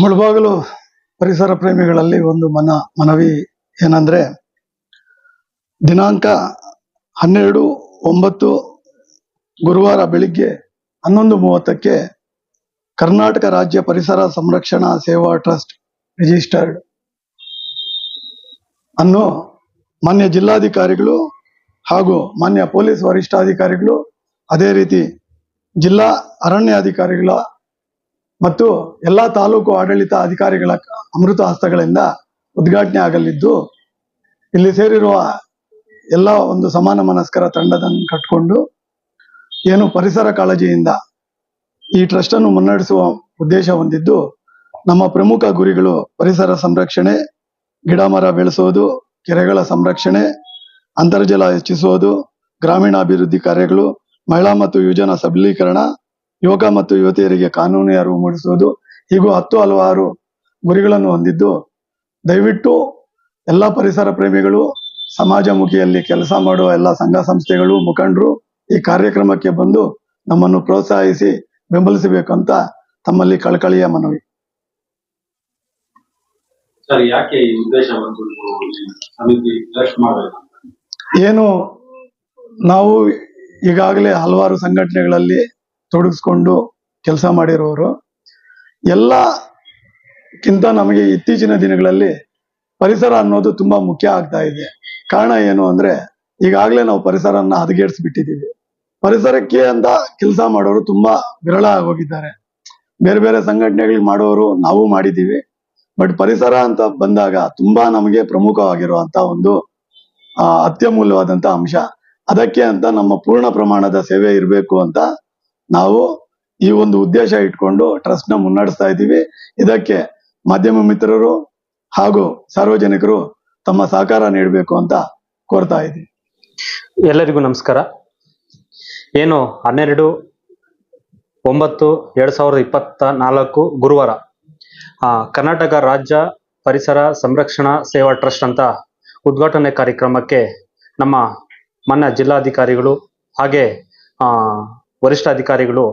ಮುಳಬಾಗಿಲು ಪರಿಸರ ಪ್ರೇಮಿಗಳಲ್ಲಿ ಒಂದು ಮನ ಮನವಿ ಏನಂದ್ರೆ, ದಿನಾಂಕ ಹನ್ನೆರಡು ಒಂಬತ್ತು ಗುರುವಾರ ಬೆಳಿಗ್ಗೆ ಹನ್ನೊಂದು ಮೂವತ್ತಕ್ಕೆ ಕರ್ನಾಟಕ ರಾಜ್ಯ ಪರಿಸರ ಸಂರಕ್ಷಣಾ ಸೇವಾ ಟ್ರಸ್ಟ್ ರಿಜಿಸ್ಟರ್ಡ್ ಅನ್ನು ಮಾನ್ಯ ಜಿಲ್ಲಾಧಿಕಾರಿಗಳು ಹಾಗೂ ಮಾನ್ಯ ಪೊಲೀಸ್ ವರಿಷ್ಠಾಧಿಕಾರಿಗಳು ಅದೇ ರೀತಿ ಜಿಲ್ಲಾ ಅರಣ್ಯಾಧಿಕಾರಿಗಳ ಮತ್ತು ಎಲ್ಲಾ ತಾಲೂಕು ಆಡಳಿತ ಅಧಿಕಾರಿಗಳ ಅಮೃತ ಹಸ್ತಗಳಿಂದ ಉದ್ಘಾಟನೆ ಆಗಲಿದ್ದು, ಇಲ್ಲಿ ಸೇರಿರುವ ಎಲ್ಲ ಒಂದು ಸಮಾನ ಮನಸ್ಕರ ತಂಡದನ್ನು ಕಟ್ಕೊಂಡು ಏನು ಪರಿಸರ ಕಾಳಜಿಯಿಂದ ಈ ಟ್ರಸ್ಟ್ ಅನ್ನು ಮುನ್ನಡೆಸುವ ಉದ್ದೇಶ ಹೊಂದಿದ್ದು, ನಮ್ಮ ಪ್ರಮುಖ ಗುರಿಗಳು ಪರಿಸರ ಸಂರಕ್ಷಣೆ, ಗಿಡ ಮರ ಬೆಳೆಸೋದು ಕೆರೆಗಳ ಸಂರಕ್ಷಣೆ, ಅಂತರ್ಜಲ ಹೆಚ್ಚಿಸುವುದು, ಗ್ರಾಮೀಣಾಭಿವೃದ್ಧಿ ಕಾರ್ಯಗಳು, ಮಹಿಳಾ ಮತ್ತು ಯುವಜನ ಸಬಲೀಕರಣ ಯುವಕ ಮತ್ತು ಯುವತಿಯರಿಗೆ ಕಾನೂನು ಅರಿವು ಮೂಡಿಸುವುದು? ಹೀಗೂ ಹತ್ತು ಹಲವಾರು ಗುರಿಗಳನ್ನು ಹೊಂದಿದ್ದು ದಯವಿಟ್ಟು ಎಲ್ಲ ಪರಿಸರ ಪ್ರೇಮಿಗಳು ಸಮಾಜಮುಖಿಯಲ್ಲಿ ಕೆಲಸ ಮಾಡುವ ಎಲ್ಲ ಸಂಘ ಸಂಸ್ಥೆಗಳು ಮುಖಂಡರು ಈ ಕಾರ್ಯಕ್ರಮಕ್ಕೆ ಬಂದು ನಮ್ಮನ್ನು ಪ್ರೋತ್ಸಾಹಿಸಿ ಬೆಂಬಲಿಸಬೇಕು ಅಂತ ತಮ್ಮಲ್ಲಿ ಕಳಕಳಿಯ ಮನವಿ. ಏನು ನಾವು ಈಗಾಗಲೇ ಹಲವಾರು ಸಂಘಟನೆಗಳಲ್ಲಿ ತೊಡಗಿಸ್ಕೊಂಡು ಕೆಲಸ ಮಾಡಿರೋರು, ಎಲ್ಲಕ್ಕಿಂತ ನಮಗೆ ಇತ್ತೀಚಿನ ದಿನಗಳಲ್ಲಿ ಪರಿಸರ ಅನ್ನೋದು ತುಂಬಾ ಮುಖ್ಯ ಆಗ್ತಾ ಇದೆ. ಕಾರಣ ಏನು ಅಂದ್ರೆ, ಈಗಾಗಲೇ ನಾವು ಪರಿಸರನ್ನ ಹದಗೆಡಿಸ್ಬಿಟ್ಟಿದ್ದೀವಿ. ಪರಿಸರಕ್ಕೆ ಅಂತ ಕೆಲಸ ಮಾಡೋರು ತುಂಬಾ ವಿರಳ ಆಗೋಗಿದ್ದಾರೆ. ಬೇರೆ ಬೇರೆ ಸಂಘಟನೆಗಳಿಗೆ ಮಾಡೋರು ನಾವು ಮಾಡಿದ್ದೀವಿ. ಬಟ್ ಪರಿಸರ ಅಂತ ಬಂದಾಗ ತುಂಬಾ ನಮಗೆ ಪ್ರಮುಖವಾಗಿರುವಂತ ಒಂದು ಅತ್ಯಮೂಲ್ಯವಾದಂತ ಅಂಶ. ಅದಕ್ಕೆ ಅಂತ ನಮ್ಮ ಪೂರ್ಣ ಪ್ರಮಾಣದ ಸೇವೆ ಇರಬೇಕು ಅಂತ ನಾವು ಈ ಒಂದು ಉದ್ದೇಶ ಇಟ್ಕೊಂಡು ಟ್ರಸ್ಟ್ನ ಮುನ್ನಡೆಸ್ತಾ ಇದ್ದೀವಿ. ಇದಕ್ಕೆ ಮಾಧ್ಯಮ ಮಿತ್ರರು ಹಾಗೂ ಸಾರ್ವಜನಿಕರು ತಮ್ಮ ಸಹಕಾರ ನೀಡಬೇಕು ಅಂತ ಕೋರ್ತಾ ಇದ್ದೀವಿ. ಎಲ್ಲರಿಗೂ ನಮಸ್ಕಾರ. ಏನು ಹನ್ನೆರಡು, ಒಂಬತ್ತು, ಎರಡ್ ಸಾವಿರದ ಇಪ್ಪತ್ತ ನಾಲ್ಕು ಗುರುವಾರ ಕರ್ನಾಟಕ ರಾಜ್ಯ ಪರಿಸರ ಸಂರಕ್ಷಣಾ ಸೇವಾ ಟ್ರಸ್ಟ್ ಅಂತ ಉದ್ಘಾಟನೆ ಕಾರ್ಯಕ್ರಮಕ್ಕೆ ನಮ್ಮ ಮನ್ನ ಜಿಲ್ಲಾಧಿಕಾರಿಗಳು ಹಾಗೆ ಆ, ವರಿಷ್ಠಾಧಿಕಾರಿಗಳು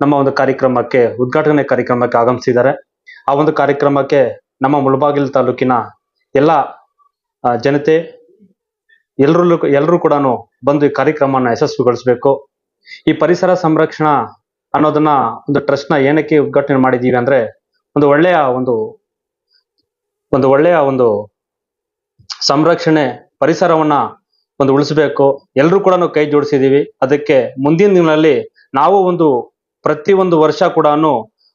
ನಮ್ಮ ಒಂದು ಕಾರ್ಯಕ್ರಮಕ್ಕೆ ಉದ್ಘಾಟನೆ ಕಾರ್ಯಕ್ರಮಕ್ಕೆ ಆಗಮಿಸಿದ್ದಾರೆ. ಆ ಒಂದು ಕಾರ್ಯಕ್ರಮಕ್ಕೆ ನಮ್ಮ ಮುಳಬಾಗಿಲು ತಾಲೂಕಿನ ಎಲ್ಲ ಜನತೆ ಎಲ್ಲರೂ ಎಲ್ಲರೂ ಕೂಡ ಬಂದು ಈ ಕಾರ್ಯಕ್ರಮನ ಯಶಸ್ವಿಗೊಳಿಸಬೇಕು. ಈ ಪರಿಸರ ಸಂರಕ್ಷಣಾ ಅನ್ನೋದನ್ನ ಒಂದು ಟ್ರಸ್ಟ್ನ ಏನಕ್ಕೆ ಉದ್ಘಾಟನೆ ಮಾಡಿದೀವಿ ಅಂದ್ರೆ ಒಂದು ಒಳ್ಳೆಯ ಒಂದು ಒಂದು ಒಳ್ಳೆಯ ಒಂದು ಸಂರಕ್ಷಣೆ ಪರಿಸರವನ್ನ ಒಂದು ಉಳಿಸಬೇಕು. ಎಲ್ಲರೂ ಕೂಡ ಕೈ ಜೋಡಿಸಿದೀವಿ ಅದಕ್ಕೆ ಮುಂದಿನ ದಿನಗಳಲ್ಲಿ ನಾವು ಒಂದು ಪ್ರತಿ ಒಂದು ವರ್ಷ ಕೂಡ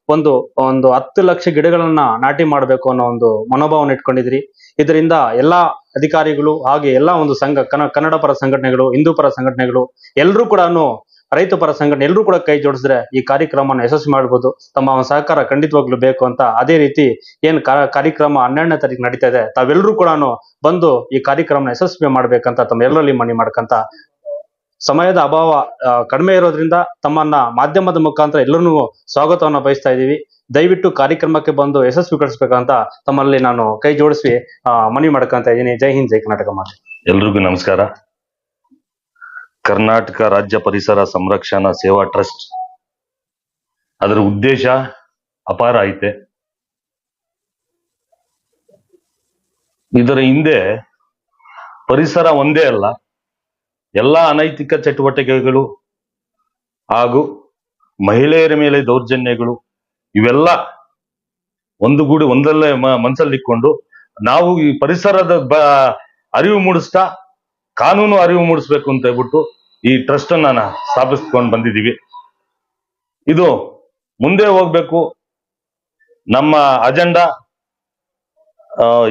ಒಂದು ಒಂದು ಹತ್ತು ಲಕ್ಷ ಗಿಡಗಳನ್ನ ನಾಟಿ ಮಾಡಬೇಕು ಅನ್ನೋ ಒಂದು ಮನೋಭಾವನ ಇಟ್ಕೊಂಡಿದ್ರಿ ಇದರಿಂದ ಎಲ್ಲಾ ಅಧಿಕಾರಿಗಳು ಹಾಗೆ ಎಲ್ಲಾ ಒಂದು ಸಂಘ ಕನ್ನ- ಕನ್ನಡ ಪರ ಸಂಘಟನೆಗಳು, ಹಿಂದೂ ಪರ ಸಂಘಟನೆಗಳು ಎಲ್ಲರೂ ಕೂಡ ರೈತ ಪರ ಸಂಘಟನೆ ಎಲ್ಲರೂ ಕೂಡ ಕೈ ಜೋಡಿಸಿದ್ರೆ ಈ ಕಾರ್ಯಕ್ರಮನ ಯಶಸ್ವಿ ಮಾಡಬಹುದು ತಮ್ಮ ಸಹಕಾರ ಖಂಡಿತವಾಗ್ಲೂ ಬೇಕು ಅಂತ ಅದೇ ರೀತಿ ಏನ್ ಕಾರ್ಯಕ್ರಮ ಹನ್ನೆರಡನೇ ತಾರೀಕು ನಡೀತಾ ಇದೆ ತಾವೆಲ್ಲರೂ ಕೂಡ ಬಂದು ಈ ಕಾರ್ಯಕ್ರಮನ ಯಶಸ್ವಿ ಮಾಡ್ಬೇಕಂತ ತಮ್ಮ ಎಲ್ಲರಲ್ಲಿ ಮನವಿ ಮಾಡ್ಕಂತ ಸಮಯದ ಅಭಾವ ಕಡಿಮೆ ಇರೋದ್ರಿಂದ ತಮ್ಮನ್ನ ಮಾಧ್ಯಮದ ಮುಖಾಂತರ ಎಲ್ಲರನ್ನೂ ಸ್ವಾಗತವನ್ನ ಬಯಸ್ತಾ ಇದ್ದೀವಿ. ದಯವಿಟ್ಟು ಕಾರ್ಯಕ್ರಮಕ್ಕೆ ಬಂದು ಯಶಸ್ವಿ ಯಶಸ್ವಿಗೊಳಿಸ್ಬೇಕಂತ ತಮ್ಮಲ್ಲಿ ನಾನು ಕೈ ಜೋಡಿಸಿ ಮನವಿ ಮಾಡ್ಕೊಂತ ಇದ್ದೀನಿ. ಜೈ ಹಿಂದ್, ಜೈ ಕರ್ನಾಟಕ ಮಾತೆ. ಎಲ್ರಿಗೂ ನಮಸ್ಕಾರ. ಕರ್ನಾಟಕ ರಾಜ್ಯ ಪರಿಸರ ಸಂರಕ್ಷಣಾ ಸೇವಾ ಟ್ರಸ್ಟ್. ಅದರ ಉದ್ದೇಶ ಅಪಾರ ಐತೆ. ಇದರ ಹಿಂದೆ ಪರಿಸರ ಒಂದೇ ಅಲ್ಲ, ಎಲ್ಲಾ ಅನೈತಿಕ ಚಟುವಟಿಕೆಗಳು ಹಾಗೂ ಮಹಿಳೆಯರ ಮೇಲೆ ದೌರ್ಜನ್ಯಗಳು, ಇವೆಲ್ಲ ಒಂದುಗೂಡಿ ಒಂದಲ್ಲೇ ಮನಸ್ಸಲ್ಲಿ ಇಟ್ಕೊಂಡು ನಾವು ಈ ಪರಿಸರದ ಅರಿವು ಮೂಡಿಸ್ತಾ ಕಾನೂನು ಅರಿವು ಮೂಡಿಸ್ಬೇಕು ಅಂತ ಹೇಳ್ಬಿಟ್ಟು ಈ ಟ್ರಸ್ಟ್ ಅನ್ನ ಸ್ಥಾಪಿಸ್ಕೊಂಡು ಬಂದಿದ್ದೀವಿ. ಇದು ಮುಂದೆ ಹೋಗ್ಬೇಕು. ನಮ್ಮ ಅಜೆಂಡಾ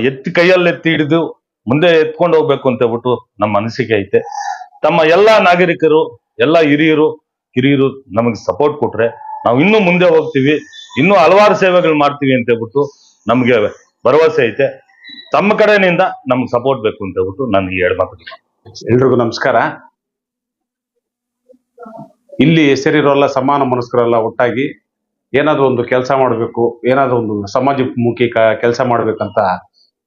ಎತ್ತಿ ಕೈಯಲ್ಲಿ ಎತ್ತಿ ಹಿಡಿದು ಮುಂದೆ ಎತ್ಕೊಂಡು ಹೋಗ್ಬೇಕು ಅಂತ ಹೇಳ್ಬಿಟ್ಟು ನಮ್ಮ ಅನಿಸಿಕೆ ಐತೆ. ತಮ್ಮ ಎಲ್ಲಾ ನಾಗರಿಕರು, ಎಲ್ಲಾ ಹಿರಿಯರು, ಕಿರಿಯರು ನಮಗೆ ಸಪೋರ್ಟ್ ಕೊಟ್ರೆ ನಾವು ಇನ್ನೂ ಮುಂದೆ ಹೋಗ್ತೀವಿ. ಇನ್ನೂ ಹಲವಾರು ಸೇವೆಗಳು ಮಾಡ್ತೀವಿ ಅಂತ ಹೇಳ್ಬಿಟ್ಟು ನಮ್ಗೆ ಭರವಸೆ ಐತೆ. ತಮ್ಮ ಕಡೆಯಿಂದ ನಮ್ಗೆ ಸಪೋರ್ಟ್ ಬೇಕು ಅಂತ ಹೇಳ್ಬಿಟ್ಟು ನಾನು ಎರಡು ಮಾತು ಎಲ್ರಿಗೂ ನಮಸ್ಕಾರ. ಇಲ್ಲಿ ಸೇರಿರೋಲ್ಲ ಸಮಾನ ಮನಸ್ಕರೆಲ್ಲ ಒಟ್ಟಾಗಿ ಏನಾದ್ರೂ ಒಂದು ಕೆಲಸ ಮಾಡಬೇಕು, ಏನಾದ್ರೂ ಒಂದು ಸಮಾಜಮುಖಿ ಕೆಲಸ ಮಾಡ್ಬೇಕಂತ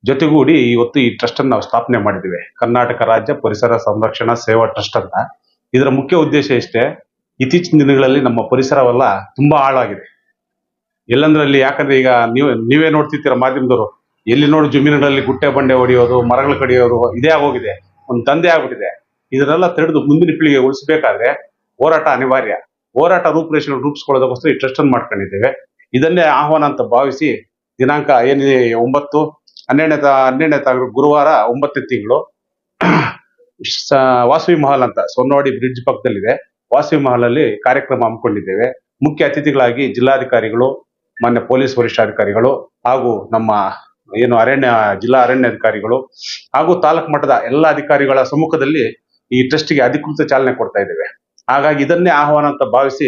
ಜೊತೆಗೂಡಿ ಇವತ್ತು ಈ ಟ್ರಸ್ಟ್ ಅನ್ನು ಸ್ಥಾಪನೆ ಮಾಡಿದ್ದೀವಿ. ಕರ್ನಾಟಕ ರಾಜ್ಯ ಪರಿಸರ ಸಂರಕ್ಷಣಾ ಸೇವಾ ಟ್ರಸ್ಟ್ ಅಂತ. ಇದರ ಮುಖ್ಯ ಉದ್ದೇಶ ಇಷ್ಟೇ, ಇತ್ತೀಚಿನ ದಿನಗಳಲ್ಲಿ ನಮ್ಮ ಪರಿಸರವೆಲ್ಲ ತುಂಬಾ ಹಾಳಾಗಿದೆ. ಎಲ್ಲಂದ್ರೆ ಅಲ್ಲಿ ಯಾಕಂದ್ರೆ ಈಗ ನೀವು, ನೀವೇ ನೋಡ್ತಿರ್ತೀರ ಮಾಧ್ಯಮದವರು, ಎಲ್ಲಿ ನೋಡಿ ಜಮೀನುಗಳಲ್ಲಿ ಗುಟ್ಟೆ ಬಂಡೆ ಹೊಡೆಯೋದು, ಮರಗಳು ಕಡಿಯೋದು, ಇದೇ ಆಗೋಗಿದೆ. ಒಂದು ದಂಧೆ ಆಗ್ಬಿಟ್ಟಿದೆ. ಇದನ್ನೆಲ್ಲ ತಡೆದು ಮುಂದಿನ ಪೀಳಿಗೆ ಉಳಿಸಬೇಕಾದ್ರೆ ಹೋರಾಟ ಅನಿವಾರ್ಯ. ಹೋರಾಟ ರೂಪುರೇಷೆ ರೂಪಿಸ್ಕೊಳ್ಳೋದಕ್ಕೋಸ್ಕರ ಈ ಟ್ರಸ್ಟ್ ಅನ್ನು ಮಾಡ್ಕೊಂಡಿದ್ದೇವೆ. ಇದನ್ನೇ ಆಹ್ವಾನ ಅಂತ ಭಾವಿಸಿ ದಿನಾಂಕ ಏನಿದೆ, ಒಂಬತ್ತು, ಹನ್ನೆರಡನೇ ತಾ, ಹನ್ನೆರಡನೇ ತಾರೀಕು ಗುರುವಾರ ಒಂಬತ್ತನೇ ತಿಂಗಳು. ವಾಸವಿ ಮಹಲ್ ಅಂತ ಸೊನ್ನವಾಡಿ ಬ್ರಿಡ್ಜ್ ಪಕ್ಕದಲ್ಲಿದೆ. ವಾಸವಿ ಮಹಲ್ ಅಲ್ಲಿ ಕಾರ್ಯಕ್ರಮ ಹಮ್ಮಿಕೊಂಡಿದ್ದೇವೆ. ಮುಖ್ಯ ಅತಿಥಿಗಳಾಗಿ ಜಿಲ್ಲಾಧಿಕಾರಿಗಳು, ಮಾನ್ಯ ಪೊಲೀಸ್ ವರಿಷ್ಠಾಧಿಕಾರಿಗಳು ಹಾಗೂ ನಮ್ಮ ಏನು ಅರಣ್ಯ, ಜಿಲ್ಲಾ ಅರಣ್ಯ ಅಧಿಕಾರಿಗಳು ಹಾಗೂ ತಾಲೂಕು ಮಟ್ಟದ ಎಲ್ಲ ಅಧಿಕಾರಿಗಳ ಸಮ್ಮುಖದಲ್ಲಿ ಈ ಟ್ರಸ್ಟ್ಗೆ ಅಧಿಕೃತ ಚಾಲನೆ ಕೊಡ್ತಾ ಇದ್ದೇವೆ. ಹಾಗಾಗಿ ಇದನ್ನೇ ಆಹ್ವಾನ ಅಂತ ಭಾವಿಸಿ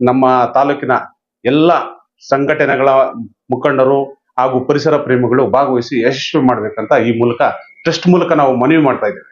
ನಮ್ಮ ತಾಲೂಕಿನ ಎಲ್ಲ ಸಂಘಟನೆಗಳ ಮುಖಂಡರು ಹಾಗೂ ಪರಿಸರ ಪ್ರೇಮಿಗಳು ಭಾಗವಹಿಸಿ ಯಶಸ್ವಿ ಮಾಡ್ಬೇಕಂತ ಈ ಮೂಲಕ ಟ್ರಸ್ಟ್ ಮೂಲಕ ನಾವು ಮನವಿ ಮಾಡ್ತಾ ಇದ್ದೇವೆ.